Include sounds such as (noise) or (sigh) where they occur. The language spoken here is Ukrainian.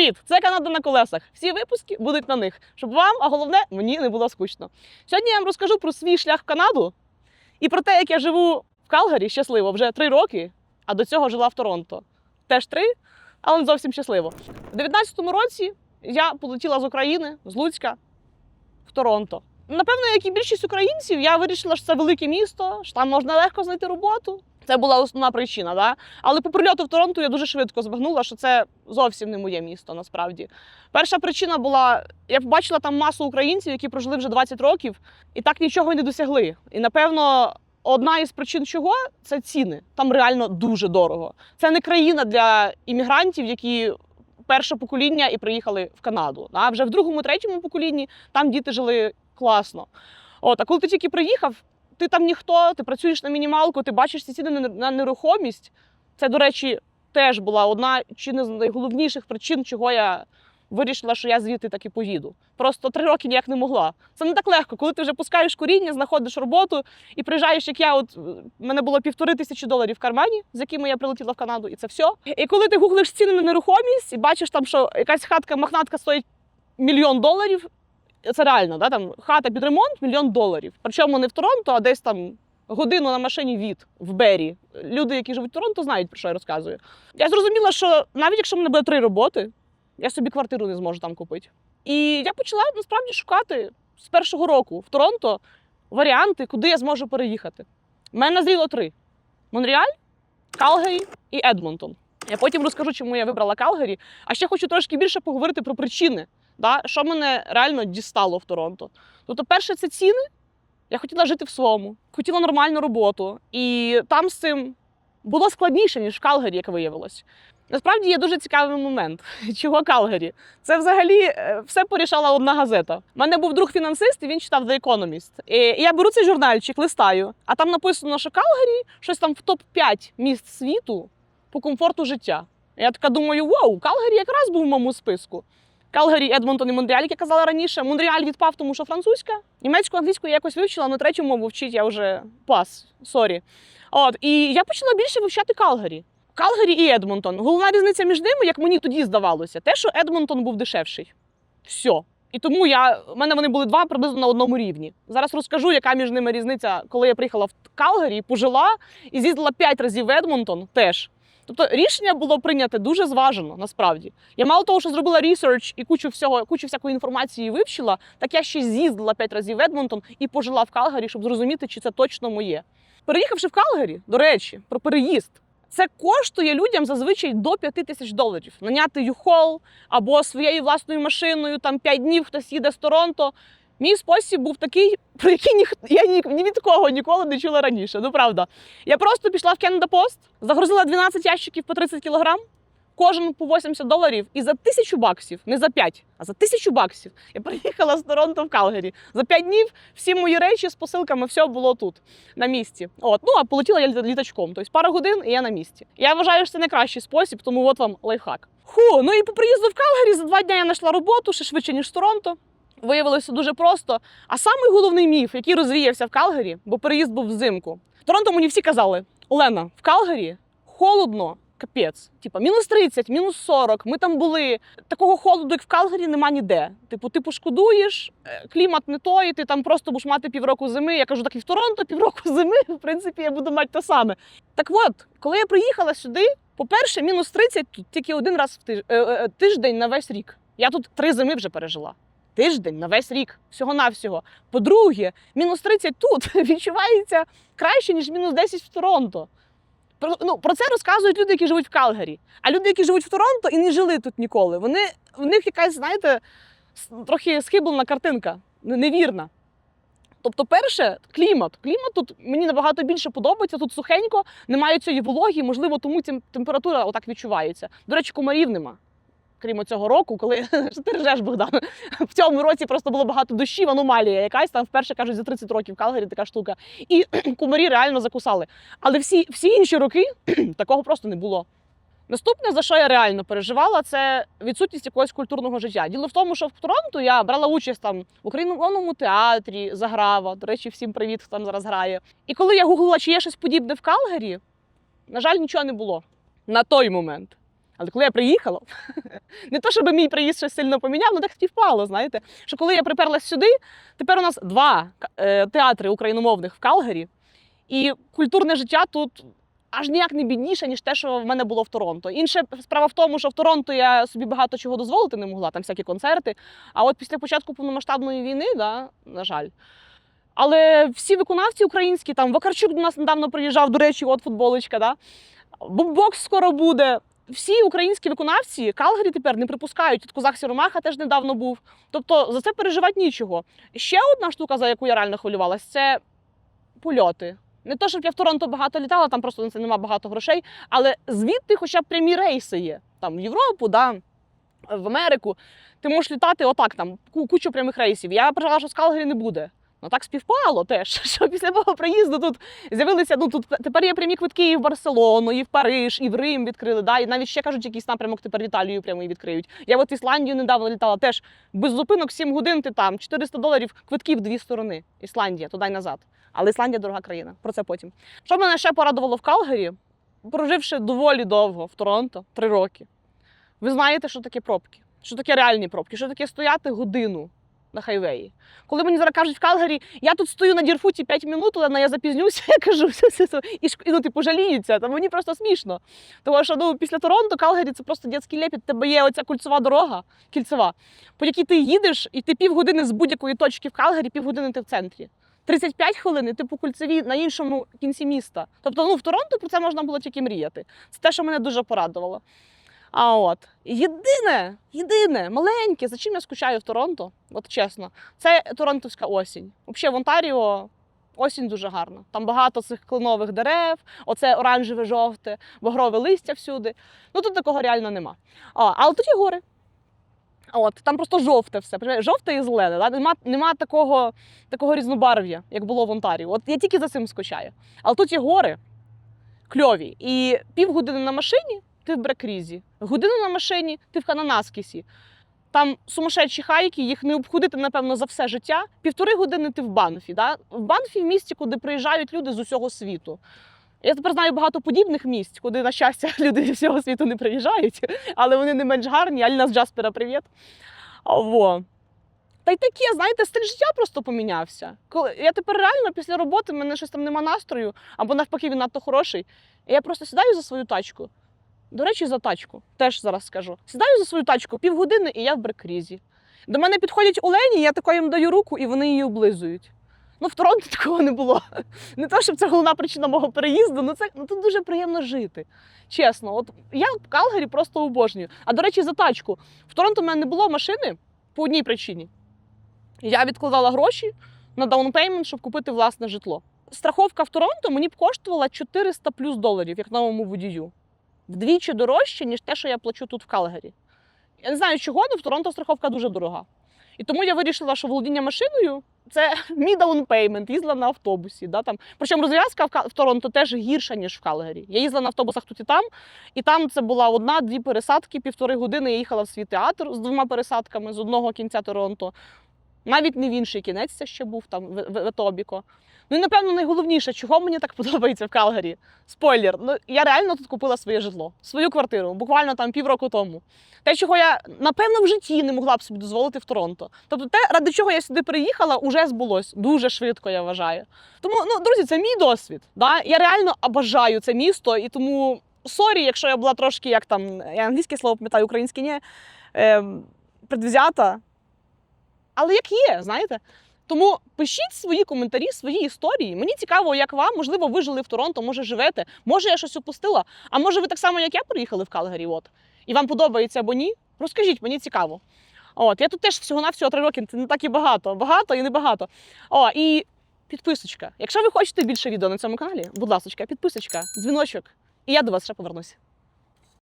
Привіт! Це Канада на колесах. Всі випуски будуть на них, щоб вам, а головне, мені не було скучно. Сьогодні я вам розкажу про свій шлях в Канаду і про те, як я живу в Калгарі щасливо вже три роки, а до цього жила в Торонто. Теж три, але не зовсім щасливо. У 19-му році я полетіла з України, з Луцька в Торонто. Напевно, як і більшість українців, я вирішила, що це велике місто, що там можна легко знайти роботу. Це була основна причина. Да? Але по прильоту в Торонто я дуже швидко збагнула, що це зовсім не моє місто насправді. Перша причина була: я побачила там масу українців, які прожили вже 20 років і так нічого й не досягли. І напевно, одна із причин чого це ціни. Там реально дуже дорого. Це не країна для іммігрантів, які перше покоління і приїхали в Канаду. Да? Вже в другому, третьому поколінні там діти жили класно. От, а коли ти тільки приїхав, ти там ніхто, ти працюєш на мінімалку, ти бачиш ці ціни на нерухомість. Це, до речі, теж була одна чи не з найголовніших причин, чого я вирішила, що я звідти таки поїду. Просто три роки ніяк не могла. Це не так легко, коли ти вже пускаєш коріння, знаходиш роботу і приїжджаєш, як я. От в мене було півтори тисячі доларів в кармані, з якими я прилетіла в Канаду, і це все. І коли ти гуглиш ціни на нерухомість і бачиш там, що якась хатка махнатка стоїть мільйон доларів. Це реально, да? там хата під ремонт мільйон доларів. Причому не в Торонто, а десь там годину на машині від в Бері. Люди, які живуть в Торонто, знають про що я розказую. Я зрозуміла, що навіть якщо в мене буде три роботи, я собі квартиру не зможу там купити. І я почала насправді шукати з першого року в Торонто варіанти, куди я зможу переїхати. У мене назріло три: Монреаль, Калгарі і Едмонтон. Я потім розкажу, чому я вибрала Калгарі. А ще хочу трошки більше поговорити про причини, да, що мене реально дістало в Торонто. Тобто, перше, це ціни. Я хотіла жити в своєму, хотіла нормальну роботу. І там з цим було складніше, ніж в Калгарі, як виявилось. Насправді є дуже цікавий момент. (laughs) Чого Калгарі? Це взагалі е, все порішала одна газета. У мене був друг фінансист, і він читав The Economist. І я беру цей журнальчик, листаю, а там написано, що Калгарі щось там в топ-5 міст світу по комфорту життя. Я така думаю, вау, Калгарі якраз був в моєму списку. Калгарі, Едмонтон і Монреаль, як я казала раніше. Монреаль відпав, тому що французька. Німецьку, англійську я якось вивчила, але третю мову вчить я вже пас. Сорі. От, і я почала більше вивчати Калгарі. Калгарі і Едмонтон. Головна різниця між ними, як мені тоді здавалося, те, що Едмонтон був дешевший. Все. І тому я, в мене вони були два приблизно на одному рівні. Зараз розкажу, яка між ними різниця, коли я приїхала в Калгарі, пожила і з'їздила п'ять разів в Едмонтон теж. Тобто рішення було прийняте дуже зважено, насправді. Я мало того, що зробила ресерч і кучу всього, кучу всякої інформації вивчила, так я ще з'їздила п'ять разів в Едмонтон і пожила в Калгарі, щоб зрозуміти, чи це точно моє. Переїхавши в Калгарі, до речі, про переїзд. Це коштує людям зазвичай до 5 тисяч доларів. Наняти юхол або своєю власною машиною, там 5 днів хтось їде з Торонто. Мій спосіб був такий, про який ні, я ні, ні від кого ніколи не чула раніше. Ну правда. Я просто пішла в Canada Post, загрузила 12 ящиків по 30 кілограм, кожен по 80 доларів, і за тисячу баксів, не за 5, а за тисячу баксів. Я приїхала з Торонто в Калгарі. За 5 днів всі мої речі з посилками, все було тут, на місці. От, ну а полетіла я літачком. Тобто пару годин і я на місці. Я вважаю, що це найкращий спосіб, тому от вам лайфхак. Ху, ну і по приїзду в Калгарі за два дні я знайшла роботу, ще швидше, ніж в Торонто. Виявилося дуже просто. А самий головний міф, який розвіявся в Калгарі, бо переїзд був взимку. В Торонто мені всі казали: Олена, в Калгарі холодно, капець. Типа мінус 30, мінус 40, Ми там були. Такого холоду, як в Калгарі, нема ніде. Типу, ти пошкодуєш, е, клімат не той, ти там просто будеш мати півроку зими. Я кажу, так і в Торонто півроку зими. (laughs) В принципі, я буду мати те саме. Так от, коли я приїхала сюди, по-перше, мінус 30 тут тільки один раз в е, е, тиждень на весь рік. Я тут три зими вже пережила. Тиждень на весь рік, всього-навсього. По-друге, мінус 30 тут (laughs) відчувається краще, ніж мінус 10 в Торонто. Про, ну, про це розказують люди, які живуть в Калгарі. А люди, які живуть в Торонто і не жили тут ніколи, вони, в них якась, знаєте, трохи схиблена картинка, невірна. Тобто, перше, клімат. Клімат тут мені набагато більше подобається. Тут сухенько, немає цієї вологі, можливо, тому температура отак відчувається. До речі, комарів нема. Крім цього року, коли що (laughs) ти ржеш, Богдан. В цьому році просто було багато дощів, аномалія якась там вперше кажуть за 30 років в Калгарі така штука. І (clears throat) комарі реально закусали. Але всі, всі інші роки (clears throat) такого просто не було. Наступне, за що я реально переживала, це відсутність якогось культурного життя. Діло в тому, що в Торонто я брала участь там в україномовному театрі, заграва. До речі, всім привіт, хто там зараз грає. І коли я гуглила, чи є щось подібне в Калгарі, на жаль, нічого не було на той момент. Але коли я приїхала, (laughs) не то, щоб мій приїзд щось сильно поміняв, ну так співпало, знаєте. Що коли я приперлась сюди, тепер у нас два е, театри україномовних в Калгарі, і культурне життя тут аж ніяк не бідніше, ніж те, що в мене було в Торонто. Інша справа в тому, що в Торонто я собі багато чого дозволити не могла, там всякі концерти. А от після початку повномасштабної війни, да, на жаль. Але всі виконавці українські, там Вакарчук до нас недавно приїжджав, до речі, от футболочка, да? бокс скоро буде. Всі українські виконавці Калгарі тепер не припускають. От Козак Сіромаха теж недавно був. Тобто за це переживати нічого. Ще одна штука, за яку я реально хвилювалася, це польоти. Не то, щоб я в Торонто багато літала, там просто на це немає багато грошей, але звідти хоча б прямі рейси є. Там в Європу, да, в Америку. Ти можеш літати отак, там кучу прямих рейсів. Я переживала, що з Калгарі не буде. Ну так співпало теж, (laughs) що після мого приїзду тут з'явилися. Ну тут тепер є прямі квитки і в Барселону, і в Париж, і в Рим відкрили. Да? І навіть ще кажуть, якийсь напрямок тепер в Італію прямий відкриють. Я от в Ісландію недавно літала теж без зупинок 7 годин. Ти там 400 доларів квитків дві сторони. Ісландія, туди й назад. Але Ісландія дорога країна. Про це потім. Що мене ще порадувало в Калгарі, проживши доволі довго в Торонто, три роки. Ви знаєте, що таке пробки, що таке реальні пробки, що таке стояти годину на хайвеї. Коли мені зараз кажуть в Калгарі, я тут стою на дірфуті 5 минут, але я запізнюся, (laughs) я кажу, все, все, все. І, ну, типу, жаліються, та мені просто смішно. Тому що ну, після Торонто Калгарі це просто дитячий лепіт, тебе є оця кольцова дорога, кільцева, по якій ти їдеш, і ти півгодини з будь-якої точки в Калгарі, півгодини ти в центрі. 35 хвилин, і ти по кульцевій на іншому кінці міста. Тобто, ну в Торонто про це можна було тільки мріяти. Це те, що мене дуже порадувало. А от єдине, єдине, маленьке, за чим я скучаю в Торонто, от чесно, це торонтовська осінь. Взагалі в Онтаріо осінь дуже гарна. Там багато цих кленових дерев, оце оранжеве, жовте, багрове листя всюди. Ну тут такого реально нема. А, але тут є гори. От, там просто жовте все. Жовте і зелене. Да? Нема, нема такого, такого різнобарв'я, як було в Онтаріо. От я тільки за цим скучаю. Але тут є гори кльові. І півгодини на машині ти в Брекрізі, годину на машині ти в Кананаскісі. Там сумасшедші хайки, їх не обходити, напевно, за все життя. Півтори години ти в Банфі. Да? В Банфі в місті, куди приїжджають люди з усього світу. Я тепер знаю багато подібних місць, куди, на щастя, (laughs) люди зі всього світу не приїжджають, але вони не менш гарні. Альна з Джаспера, привіт. Во. Та й таке, знаєте, стиль життя просто помінявся. Я тепер реально після роботи в мене щось там нема настрою, або навпаки, він надто хороший. І я просто сідаю за свою тачку. До речі, за тачку, теж зараз скажу. Сідаю за свою тачку півгодини, і я в брекрізі. До мене підходять олені, я тако їм даю руку, і вони її облизують. Ну, в Торонто (laughs) такого не було. Не то, щоб це головна причина мого переїзду, ну це ну, тут дуже приємно жити. Чесно, от я в Калгарі просто обожнюю. А до речі, за тачку. В Торонто в мене не було машини по одній причині. Я відкладала гроші на даунпеймент, щоб купити власне житло. Страховка в Торонто мені б коштувала 400 плюс доларів, як новому водію. Вдвічі дорожче, ніж те, що я плачу тут в Калгарі. Я не знаю, чого, але в Торонто страховка дуже дорога. І тому я вирішила, що володіння машиною це (laughs) мій даунпеймент, їздила на автобусі. Да, там. Причому розв'язка в, в Торонто теж гірша, ніж в Калгарі. Я їздила на автобусах тут і там, і там це була одна-дві пересадки, півтори години я їхала в свій театр з двома пересадками з одного кінця Торонто. Навіть не в інший кінець це ще був там в, в, в Етобіко. Ну і напевно найголовніше, чого мені так (laughs) подобається в Калгарі. Спойлер, ну я реально тут купила своє житло, свою квартиру, буквально там півроку тому. Те, чого я напевно в житті не могла б собі дозволити в Торонто. Тобто, те, ради чого я сюди приїхала, уже збулось дуже швидко, я вважаю. Тому, ну друзі, це мій досвід. Да? Я реально обожаю це місто, і тому сорі, якщо я була трошки як там, я англійське слово пам'ятаю, українське ні, е, предвзята. Але як є, знаєте? Тому пишіть свої коментарі, свої історії. Мені цікаво, як вам. Можливо, ви жили в Торонто, може живете, може я щось упустила. А може ви так само, як я, приїхали в Калгарі, от і вам подобається або ні? Розкажіть, мені цікаво. От я тут теж всього навсього три роки, це не так і багато. Багато і небагато. О, і підписочка. Якщо ви хочете більше відео на цьому каналі, будь ласка, підписочка, дзвіночок, і я до вас ще повернусь.